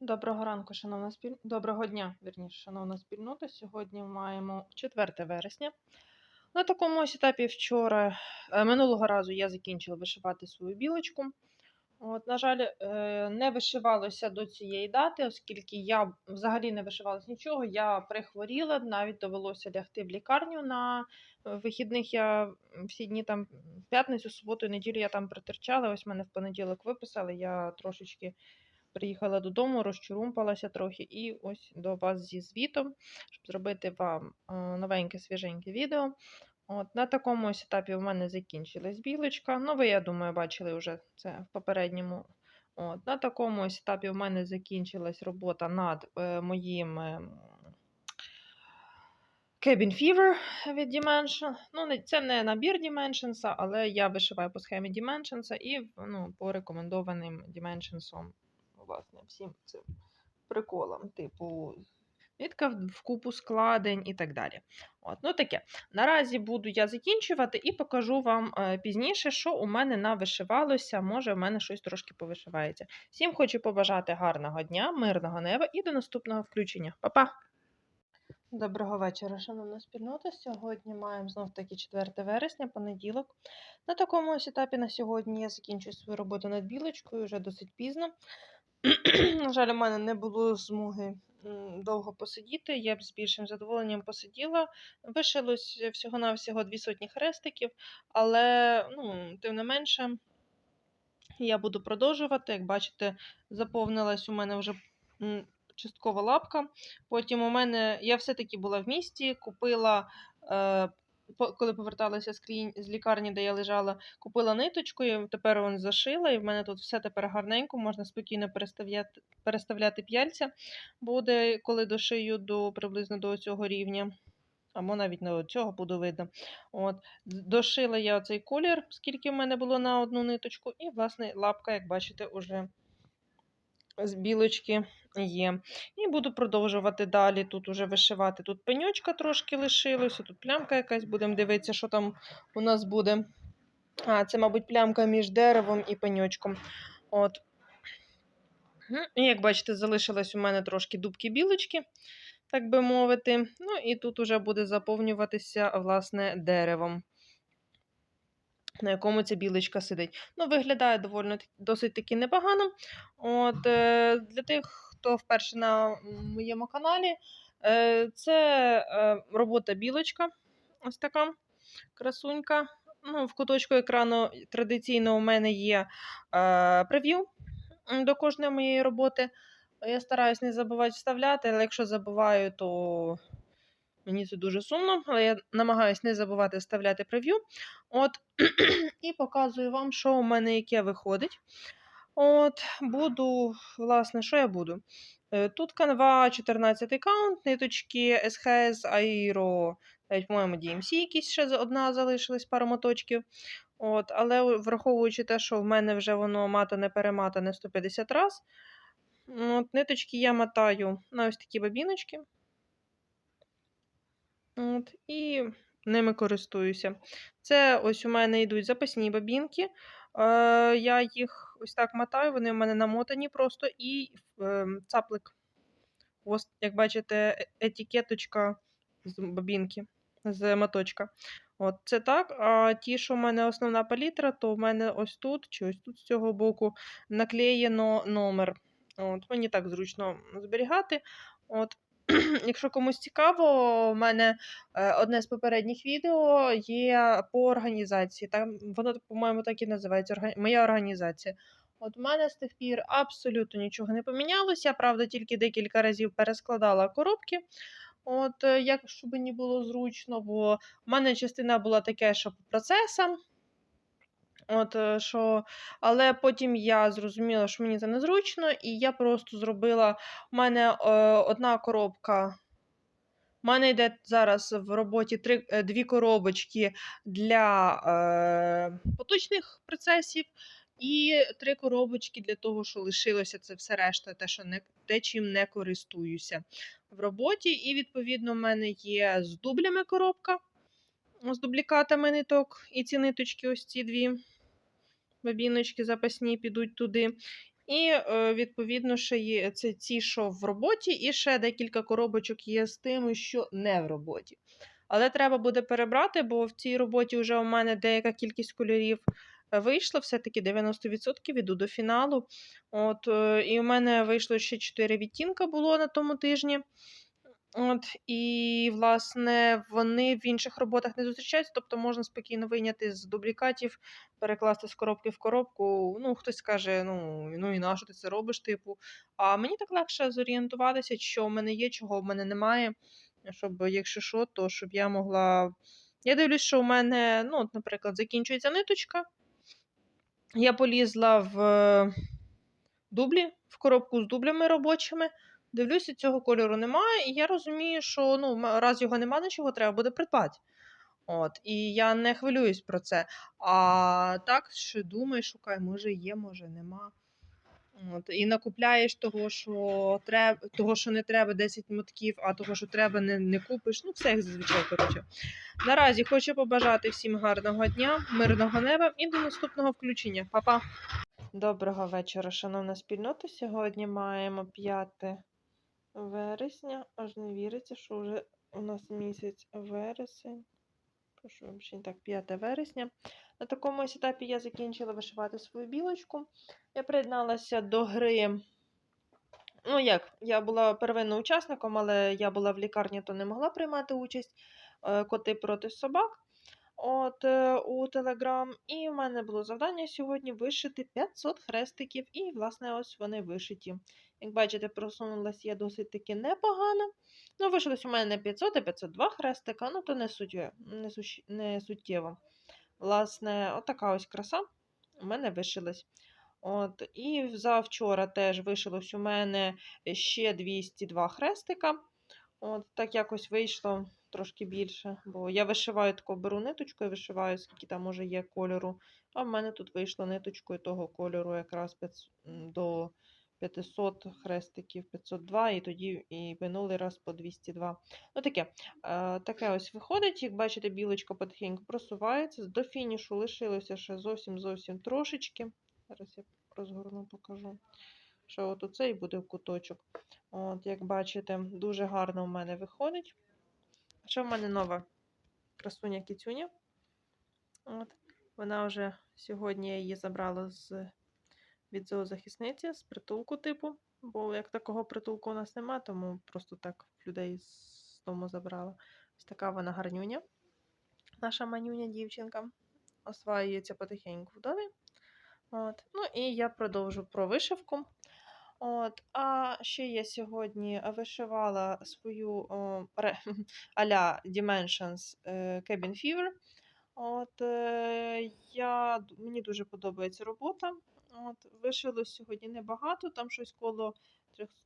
Доброго ранку, шановна спіль... Доброго дня, вірніше, шановна спільнота. Сьогодні маємо 4 вересня. На такому ось етапі вчора, е, минулого разу я закінчила вишивати свою білочку. От, на жаль, е, не вишивалося до цієї дати, оскільки я взагалі не вишивалася нічого. Я прихворіла, навіть довелося лягти в лікарню на е, вихідних. Я всі дні там п'ятницю, суботу неділю я там притерчала. Ось мене в понеділок виписали. Я трошечки приїхала додому, розчурумпалася трохи, і ось до вас зі звітом, щоб зробити вам е, новеньке свіженьке відео. От, На такому ось етапі в мене закінчилась білочка. Ну, ви, я думаю, бачили вже це в попередньому. От, На такому ось етапі в мене закінчилась робота над е, моїм е, Cabin Fever від Dimension. Ну, це не набір Dimensions, але я вишиваю по схемі Dimensions і ну, по рекомендованим Dimensions, власне, всім цим приколам, типу. Нитка в купу складень і так далі. От, ну таке. Наразі буду я закінчувати і покажу вам е, пізніше, що у мене навишивалося. Може, в мене щось трошки повишивається. Всім хочу побажати гарного дня, мирного неба і до наступного включення. Па-па! Доброго вечора, шановна спільнота. Сьогодні маємо знов таки 4 вересня, понеділок. На такому ось етапі на сьогодні я закінчую свою роботу над білочкою вже досить пізно. На жаль, у мене не було змоги довго посидіти. Я б з більшим задоволенням посиділа. Вишилось всього-навсього дві сотні хрестиків, але ну, тим не менше. Я буду продовжувати. Як бачите, заповнилась у мене вже часткова лапка. Потім у мене я все-таки була в місті, купила, е, коли поверталася з, з лікарні, де я лежала, купила ниточку, і тепер вон зашила, і в мене тут все тепер гарненько, можна спокійно переставляти, переставляти п'яльця. Буде, коли дошию до приблизно до цього рівня. Або навіть не цього буде видно. От. Дошила я цей колір, скільки в мене було на одну ниточку, і, власне, лапка, як бачите, уже з білочки є. І буду продовжувати далі тут уже вишивати. Тут пеньочка трошки лишилося, тут плямка якась, будемо дивитися, що там у нас буде. А, це, мабуть, плямка між деревом і пеньочком. От. І як бачите, залишилось у мене трошки дубки білочки, так би мовити. Ну і тут уже буде заповнюватися, власне, деревом. На якому ця білочка сидить. Ну, виглядає доволі досить таки непогано. От, е, для тих, хто вперше на моєму каналі, е, це е, робота білочка. Ось така красунька. Ну, в куточку екрану традиційно у мене є е, прев'ю до кожної моєї роботи. Я стараюсь не забувати вставляти, але якщо забуваю, то мені це дуже сумно, але я намагаюся не забувати вставляти прев'ю. От, і показую вам, що у мене яке виходить. От, буду, власне, що я буду? Е, Тут канва 14 каунт, ниточки SHS, Aero, навіть, по-моєму, DMC якісь ще одна залишилась, пару моточків. От, але враховуючи те, що в мене вже воно матане перематане 150 раз, от, ниточки я мотаю на ось такі бабіночки. От, і ними користуюся. Це ось у мене йдуть запасні бабінки. Е, я їх ось так мотаю, вони в мене намотані просто, і е, цаплик. Ось, як бачите, е- етикеточка з бабінки, з моточка. От це так. А ті, що в мене основна палітра, то в мене ось тут, чи ось тут з цього боку наклеєно номер. От, мені так зручно зберігати. От. Якщо комусь цікаво, в мене е, одне з попередніх відео є по організації. Там воно, по-моєму, так і називається Моя організація. От в мене з тих пір абсолютно нічого не помінялося. Правда, тільки декілька разів перескладала коробки. От, е, як щоб мені було зручно, бо в мене частина була таке, що по процесам. От, е, що... Але потім я зрозуміла, що мені це незручно, і я просто зробила. У мене е, одна коробка. У мене йде зараз в роботі три, е, дві коробочки для е, поточних процесів, і три коробочки для того, що лишилося це все решта, те, що не, те, чим не користуюся в роботі. І, відповідно, в мене є з дублями коробка, з дублікатами ниток, і ці ниточки, ось ці дві бабіночки запасні підуть туди. І, е, відповідно, ще є це ці, що в роботі, і ще декілька коробочок є з тими, що не в роботі. Але треба буде перебрати, бо в цій роботі вже у мене деяка кількість кольорів е, вийшла, все-таки 90% іду до фіналу. От, е, і у мене вийшло ще 4 відтінка було на тому тижні. От, і, власне, вони в інших роботах не зустрічаються, тобто можна спокійно вийняти з дублікатів, перекласти з коробки в коробку. Ну, хтось скаже, ну, ну і на що ти це робиш, типу. А мені так легше зорієнтуватися, що в мене є, чого в мене немає. Щоб, якщо що, то щоб я могла. Я дивлюсь, що у мене, ну, от, наприклад, закінчується ниточка. Я полізла в е, дублі, в коробку з дублями робочими. Дивлюся, цього кольору немає, і я розумію, що ну, раз його немає, нічого треба буде придбати. От, і я не хвилююсь про це. А так, що думаєш, шукай, може є, може нема. От, і накупляєш того, що треба, того, що не треба 10 мотків, а того, що треба, не, не купиш. Ну, все як зазвичай, коротше. Наразі хочу побажати всім гарного дня, мирного неба і до наступного включення. Па-па! Доброго вечора, шановна спільнота. Сьогодні маємо 5 вересня. Аж не віриться, що вже у нас місяць вересень. Прошу так, 5 вересня. На такому ось етапі я закінчила вишивати свою білочку. Я приєдналася до гри. Ну, як, я була первинним учасником, але я була в лікарні, то не могла приймати участь. Е, Коти проти собак. От е, у Телеграм. І в мене було завдання сьогодні вишити 500 хрестиків, і, власне, ось вони вишиті. Як бачите, просунулася я досить таки непогано. Ну, вишилось у мене не 500, а 502 хрестика, ну то не, суттєво, не, сущ- не суттєво. Власне, отака ось краса у мене вишилась. От, і завчора теж вишилось у мене ще 202 хрестика. От, так якось вийшло трошки більше, бо я вишиваю таку беру ниточку і вишиваю, скільки там може є кольору. А в мене тут вийшло ниточкою того кольору якраз 500, до 500 хрестиків, 502, і тоді і минулий раз по 202. Ну таке, е, таке ось виходить. Як бачите, білочка потихеньку просувається. До фінішу лишилося ще зовсім зовсім трошечки. Зараз я розгорну, покажу. Що от оцей буде куточок. От, як бачите, дуже гарно в мене виходить. Що в мене нова красуня кіцюня. От. Вона вже сьогодні я її забрала з від зоозахисниці, з притулку типу. Бо як такого притулку у нас нема, тому просто так людей з дому забрала. Ось така вона гарнюня. Наша манюня дівчинка. Осваюється потихеньку в домі. От. Ну і я продовжу про вишивку. От, а ще я сьогодні вишивала свою а-ля Dimensions е, Cabin Fever. От, е, я, мені дуже подобається робота. От, вишилось сьогодні небагато, там щось коло 300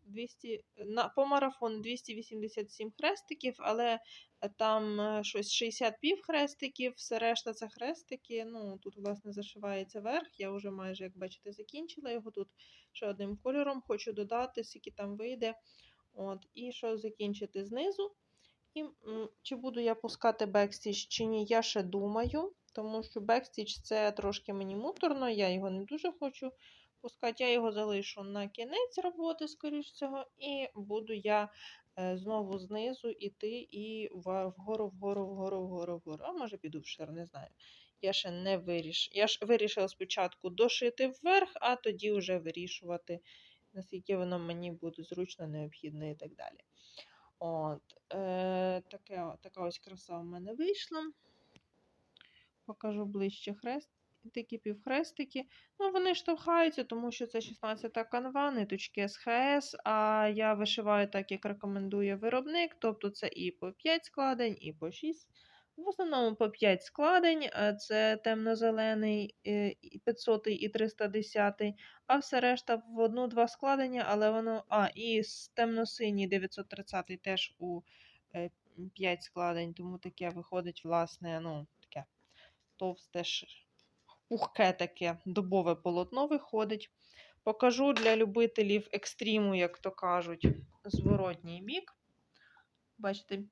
200, на, по марафону 287 хрестиків, але е, там е, щось 60 пів хрестиків, все решта це хрестики. Ну, тут, власне, зашивається верх. Я вже майже, як бачите, закінчила його тут ще одним кольором. Хочу додати, скільки там вийде. От, і що закінчити знизу. І чи буду я пускати бекстіч чи ні, я ще думаю, тому що бекстіч це трошки мені муторно, я його не дуже хочу пускати. Я його залишу на кінець роботи, скоріш всього, і буду я е, знову знизу іти і вгору, вгору, вгору, вгору, вгору. А може піду вшир, не знаю. Я ще не виріш. Я ж вирішила спочатку дошити вверх, а тоді вже вирішувати, наскільки воно мені буде зручно, необхідно і так далі. От, е, таке, така ось краса в мене вийшла. Покажу ближче хрест. Такі півхрестики. Ну, вони штовхаються, тому що це 16 канва, ниточки СХС, а я вишиваю так, як рекомендує виробник. Тобто це і по 5 складень, і по 6. В основному по 5 складень, е, це темно-зелений е, і 500 і 310, а все решта в одну-два складення, але воно. А, і темно-синій 930 теж у 5 складень, тому таке виходить, власне, ну, таке товсте, пухке таке дубове полотно виходить. Покажу для любителів екстриму, як то кажуть, зворотній бік. Бачите,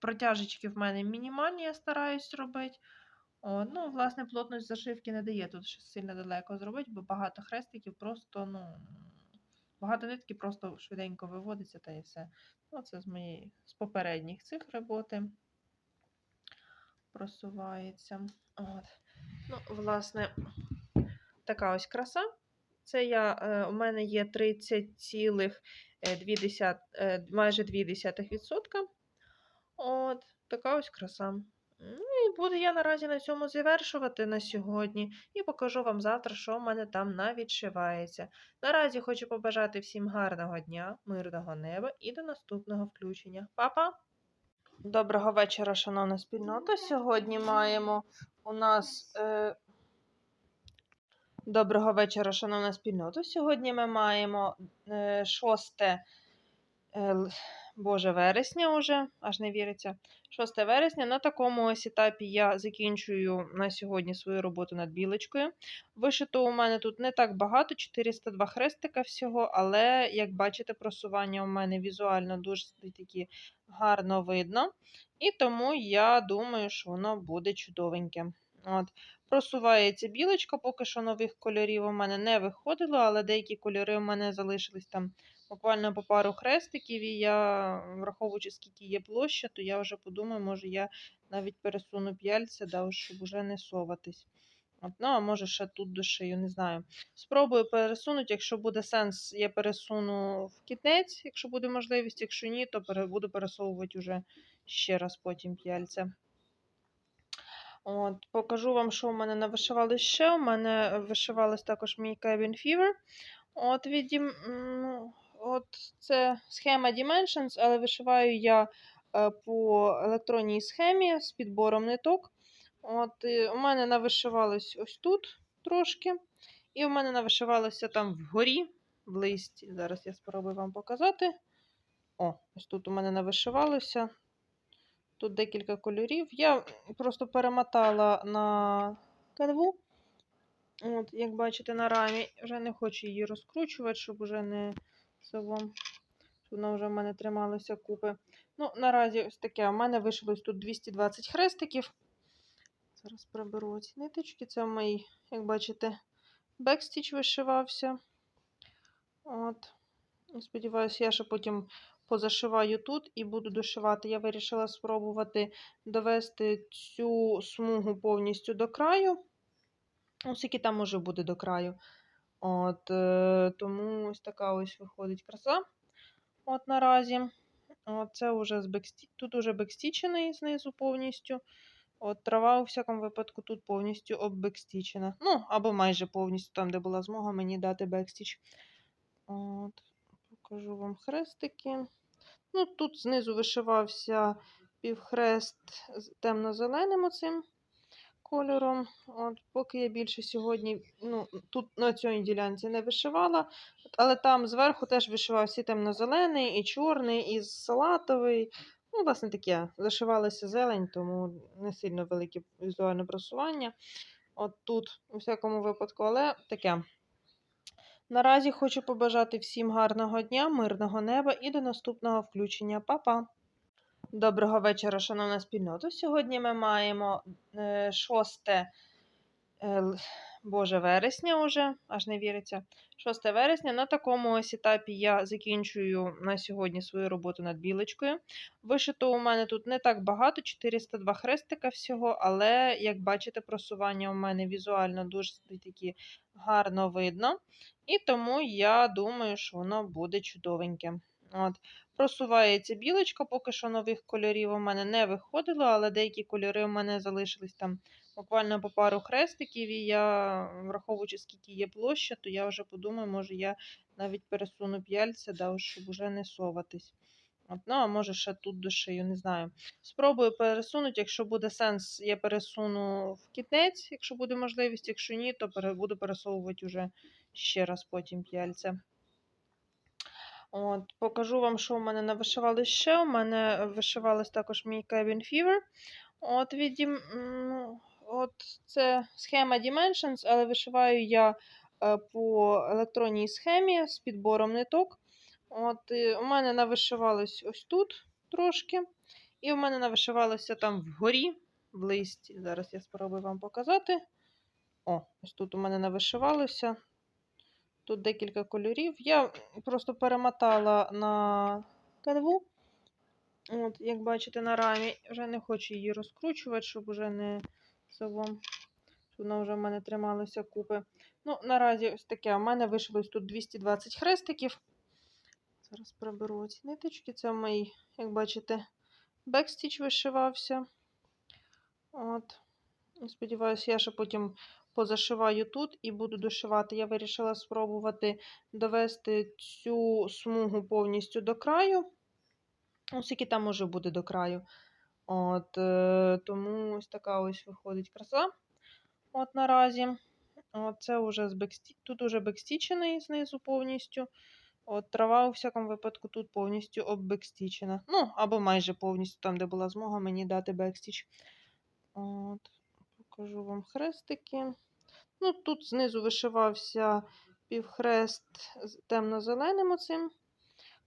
протяжечки в мене мінімальні, я стараюсь робити. О, ну, власне, плотність зашивки не дає тут щось сильно далеко зробити, бо багато хрестиків просто, ну, багато нитки просто швиденько виводиться та і все. Ну, це з моєї з попередніх цих роботи просувається. От. Ну, власне, така ось краса. Це я, е, у мене є 30,2, е, майже 2%. От, така ось краса. Ну і буду я наразі на цьому завершувати на сьогодні і покажу вам завтра, що в мене там навідшивається. Наразі хочу побажати всім гарного дня, мирного неба і до наступного включення. Па-па! Доброго вечора, шановна спільнота. Сьогодні маємо у нас. Е... Доброго вечора, шановна спільнота. Сьогодні ми маємо е, 6 е, Боже, вересня уже, аж не віриться. 6 вересня. На такому ось етапі я закінчую на сьогодні свою роботу над білочкою. Вишито у мене тут не так багато, 402 хрестика всього, але, як бачите, просування у мене візуально дуже такі гарно видно. І тому я думаю, що воно буде чудовеньке. От. Просувається білочка, поки що нових кольорів у мене не виходило, але деякі кольори у мене залишились там буквально по пару хрестиків, і я, враховуючи, скільки є площа, то я вже подумаю, може я навіть пересуну п'яльця, да, щоб уже не соватись. От, ну, а може ще тут дошию, не знаю. Спробую пересунути, якщо буде сенс, я пересуну в кінець, якщо буде можливість, якщо ні, то буду пересовувати уже ще раз потім п'яльця. От, покажу вам, що у мене навишивалось ще. У мене вишивалось також мій Cabin Fever. От, від, м, от це схема Dimensions, але вишиваю я е, по електронній схемі з підбором ниток. От, і у мене навишивалось ось тут трошки. І у мене навишивалося там вгорі, в листі. Зараз я спробую вам показати. О, ось тут у мене навишивалося. Тут декілька кольорів. Я просто перемотала на канву. От, як бачите, на рамі. Вже не хочу її розкручувати, щоб вже не совом. Вона вже в мене трималася купи. Ну, наразі ось таке. У мене вишилось тут 220 хрестиків. Зараз приберу ці ниточки. Це мій, як бачите, бекстіч вишивався. От. Сподіваюся, я ще потім позашиваю тут і буду дошивати. Я вирішила спробувати довести цю смугу повністю до краю. Оскільки там може буде до краю. От, е, тому ось така ось виходить краса. От наразі. От, це вже з бексті... Тут уже бекстічений знизу повністю. От, трава, у всякому випадку, тут повністю оббекстічена. Ну, або майже повністю, там, де була змога мені дати бекстіч. От, покажу вам хрестики. Ну, тут знизу вишивався півхрест темно-зеленим оцим кольором. От, поки я більше сьогодні, ну, тут на цій ділянці не вишивала, але там зверху теж вишивався і темно-зелений, і чорний, і салатовий. Ну, власне таке, зашивалася зелень, тому не сильно велике візуальне просування. От тут, у всякому випадку, але таке. Наразі хочу побажати всім гарного дня, мирного неба і до наступного включення. Па-па! Доброго вечора, шановна спільнота. Сьогодні ми маємо е, 6 е, Боже, вересня уже, аж не віриться. 6 вересня. На такому ось етапі я закінчую на сьогодні свою роботу над білочкою. Вишито у мене тут не так багато, 402 хрестика всього, але, як бачите, просування у мене візуально дуже такі гарно видно. І тому я думаю, що воно буде чудовеньке. От. Просувається білочка, поки що нових кольорів у мене не виходило, але деякі кольори у мене залишились там буквально по пару хрестиків, і я, враховуючи, скільки є площа, то я вже подумаю, може я навіть пересуну п'яльця, да, щоб уже не соватись. От, ну, а може ще тут дошию, не знаю. Спробую пересунути, якщо буде сенс, я пересуну в кінець, якщо буде можливість, якщо ні, то буду пересовувати уже ще раз потім п'яльця. От, покажу вам, що у мене навишивалось ще. У мене вишивалось також мій Cabin Fever. От, від, от це схема Dimensions, але вишиваю я е, по електронній схемі з підбором ниток. От, у мене навишивалось ось тут трошки. І у мене навишивалося там вгорі, в листі. Зараз я спробую вам показати. О, ось тут у мене навишивалося. Тут декілька кольорів. Я просто перемотала на канву. От, як бачите, на рамі. Вже не хочу її розкручувати, щоб вже не совом. Вона вже в мене трималася купи. Ну, наразі ось таке. У мене вишилось тут 220 хрестиків. Зараз приберу ці ниточки. Це мій, як бачите, бекстіч вишивався. От. Сподіваюся, я ще потім позашиваю тут і буду дошивати. Я вирішила спробувати довести цю смугу повністю до краю. Оскільки там може бути до краю. От, е, тому ось така ось виходить краса. От наразі. От, це вже з бексті... Тут уже бекстічений знизу повністю. От, трава, у всякому випадку, тут повністю оббекстічена. Ну, або майже повністю, там, де була змога мені дати бекстіч. От, покажу вам хрестики. Ну, тут знизу вишивався півхрест з темно-зеленим оцим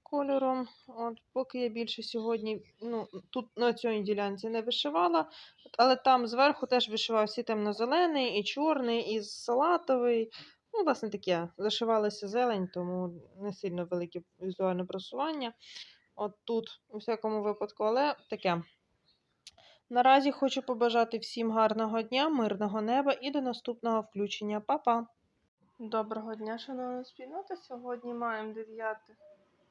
кольором. От, поки я більше сьогодні, ну, тут на цій ділянці не вишивала, але там зверху теж вишивався темно-зелений, і чорний, і салатовий. Ну, власне таке, зашивалася зелень, тому не сильно велике візуальне просування. От тут, у всякому випадку, але таке. Наразі хочу побажати всім гарного дня, мирного неба і до наступного включення. Па-па! Доброго дня, шановна спільнота. Сьогодні маємо 9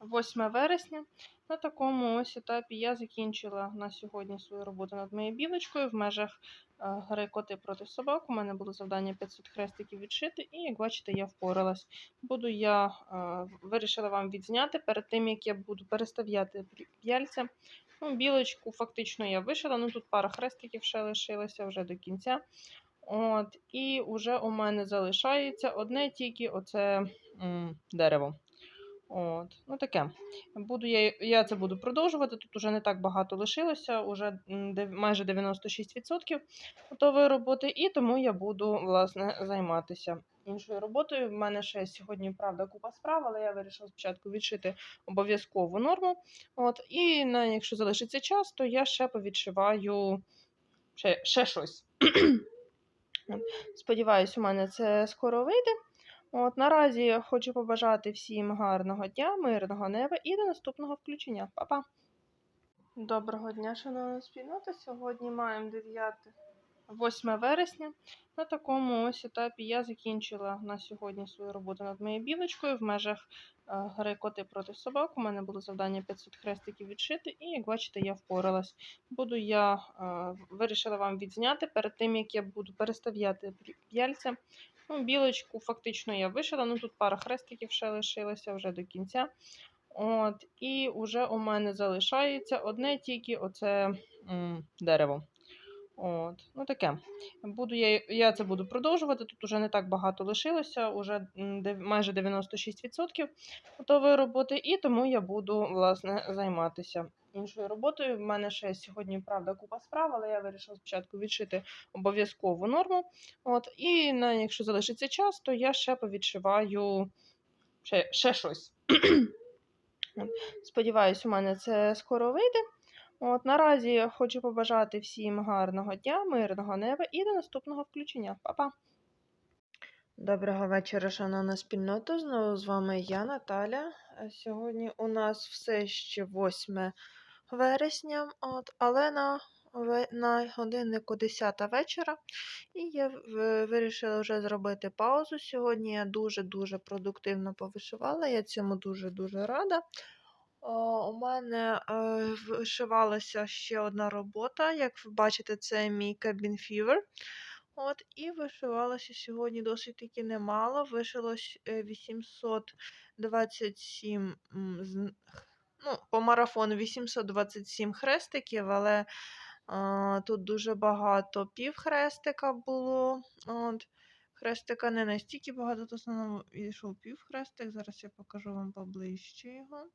8 вересня. На такому ось етапі я закінчила на сьогодні свою роботу над моєю білочкою в межах е, гри коти проти собак. У мене було завдання 500 хрестиків відшити, і як бачите, я впоралась. Буду я е, вирішила вам відзняти перед тим, як я буду переставляти п'яльця. Ну, білочку фактично я вишила. Ну тут пара хрестиків ще лишилося вже до кінця. От, І вже у мене залишається одне тільки оце м, дерево. От, ну таке. Буду я, я це буду продовжувати. Тут уже не так багато лишилося, дев- майже 96% готової роботи, і тому я буду власне займатися іншою роботою. В мене ще сьогодні, правда, купа справ, але я вирішила спочатку відшити обов'язкову норму. От, і на, якщо залишиться час, то я ще повідшиваю ще, ще щось. От, Сподіваюсь, у мене це скоро вийде. От, наразі я хочу побажати всім гарного дня, мирного неба і до наступного включення. Па-па! Доброго дня, шановна спільнота. Сьогодні маємо 9 8 вересня. На такому ось етапі я закінчила на сьогодні свою роботу над моєю білочкою в межах е, гри коти проти собак. У мене було завдання 500 хрестиків відшити, і як бачите, я впоралась. Буду я е, вирішила вам відзняти перед тим, як я буду переставляти п'яльця. Ну, білочку фактично я вишила. Ну тут пара хрестиків ще лишилося вже до кінця. От, і вже у мене залишається одне тільки оце м, дерево. От, ну таке. Буду я, я це буду продовжувати. Тут уже не так багато лишилося, уже майже 96% готової роботи, і тому я буду власне займатися іншою роботою. В мене ще сьогодні, правда, купа справ, але я вирішила спочатку відшити обов'язкову норму. От, і на, якщо залишиться час, то я ще повідшиваю ще, ще щось. Сподіваюсь, у мене це скоро вийде. От, наразі я хочу побажати всім гарного дня, мирного неба і до наступного включення. Па-па! Доброго вечора, шановна спільнота. Знову з вами я, Наталя. Е, Сьогодні у нас все ще 8 вересня, от, але на, на годиннику 10 вечора. І я вирішила вже зробити паузу. Сьогодні я дуже-дуже продуктивно повишивала. Я цьому дуже-дуже рада. О, у мене е, вишивалася ще одна робота. Як ви бачите, це мій Cabin Fever. От, і вишивалося сьогодні досить таки немало. Вишилось е, 827 ну, по марафону 827 хрестиків, але а, тут дуже багато півхрестика було. От. Хрестика не настільки багато, то основному йшов півхрестик. Зараз я покажу вам поближче його.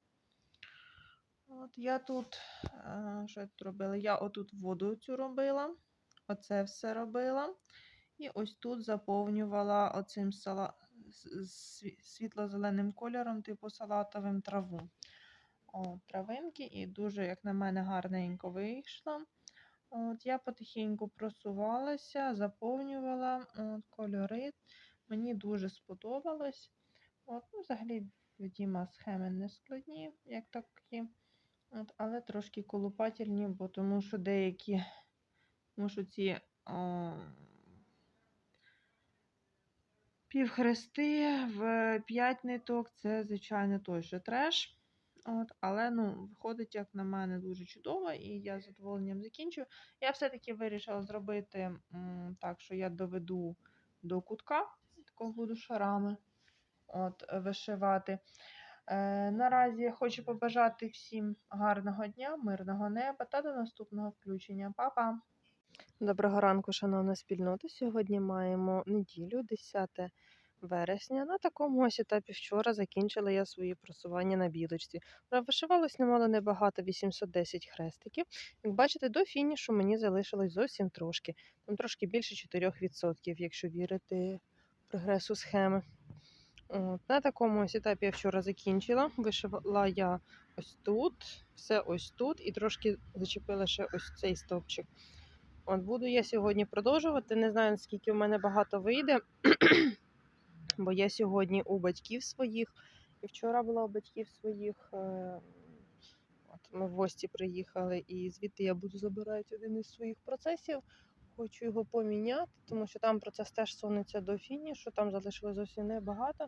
От я тут, е, що я тут робила? Я отут воду цю робила, оце все робила. І ось тут заповнювала оцим сала... світло-зеленим кольором, типу салатовим траву. О, травинки, і дуже, як на мене, гарненько вийшло. От я потихеньку просувалася, заповнювала от, кольори. Мені дуже сподобалось. От, ну, взагалі, відіма схеми не складні, як такі. От, але трошки колупательні, бо тому що деякі, тому що ці о, півхрести в 5 ниток це, звичайно, той же треш. От, але ну, виходить, як на мене, дуже чудово, і я з задоволенням закінчу. Я все-таки вирішила зробити м, так, що я доведу до кутка, такого буду шарами от, вишивати. Е, наразі хочу побажати всім гарного дня, мирного неба та до наступного включення. Па-па! Доброго ранку, шановна спільнота. Сьогодні маємо неділю, 10 вересня. На такому ось етапі вчора закінчила я свої просування на білочці. Вишивалось немало небагато, 810 хрестиків. Як бачите, до фінішу мені залишилось зовсім трошки. Там трошки більше 4%, якщо вірити прогресу схеми. На такому ось етапі я вчора закінчила. Вишивала я ось тут, все ось тут, і трошки зачепила ще ось цей стовпчик. От буду я сьогодні продовжувати. Не знаю, наскільки в мене багато вийде, бо я сьогодні у батьків своїх. І вчора була у батьків своїх. е, От ми в гості приїхали, і звідти я буду забирати один із своїх процесів. Хочу його поміняти, тому що там процес теж сунеться до фінішу, там залишилось зовсім небагато.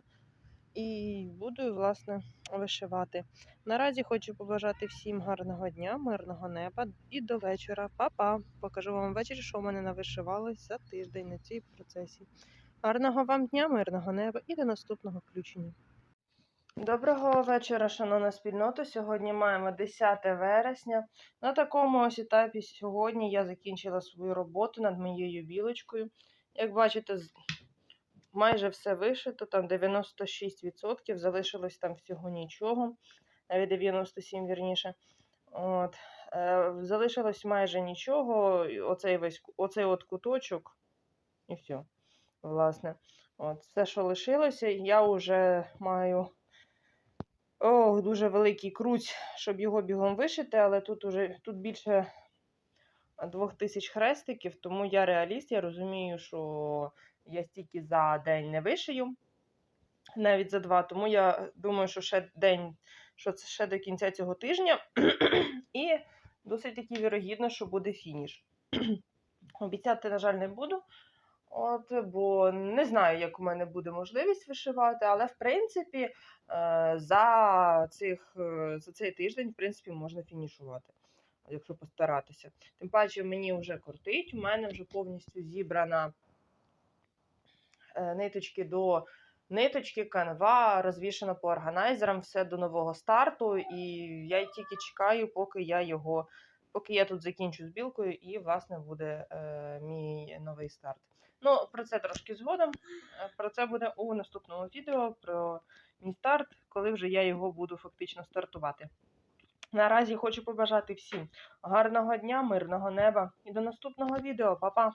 І буду, власне, вишивати. Наразі хочу побажати всім гарного дня, мирного неба і до вечора. Па-па! Покажу вам ввечері, що в мене навишивалось за тиждень на цій процесі. Гарного вам дня, мирного неба і до наступного включення. Доброго вечора, шановна спільнота. Сьогодні маємо 10 вересня. На такому ось етапі сьогодні я закінчила свою роботу над моєю білочкою. Як бачите, майже все вишито, там 96%, залишилось там всього нічого, навіть 97 вірніше. От. Е, залишилось майже нічого, оцей весь оцей от куточок, і все. Власне. От, все, що лишилося, я вже маю ох, дуже великий круть, щоб його бігом вишити, але тут уже тут більше двох тисяч хрестиків, тому я реаліст, я розумію, що я стільки за день не вишию, навіть за два. Тому я думаю, що ще день, що це ще до кінця цього тижня, і досить таки вірогідно, що буде фініш. Обіцяти, на жаль, не буду. От, бо не знаю, як у мене буде можливість вишивати, але в принципі е, за, цих, е, за цей тиждень в принципі, можна фінішувати, якщо постаратися. Тим паче мені вже кортить, у мене вже повністю зібрана е, ниточки до ниточки, канва, розвішено по органайзерам, все до нового старту. І я тільки чекаю, поки я його, поки я тут закінчу з білкою, і, власне, буде е, мій новий старт. Ну, про це трошки згодом. Е, Про це буде у наступному відео про мій старт, коли вже я його буду фактично стартувати. Наразі хочу побажати всім гарного дня, мирного неба і до наступного відео. Па-па!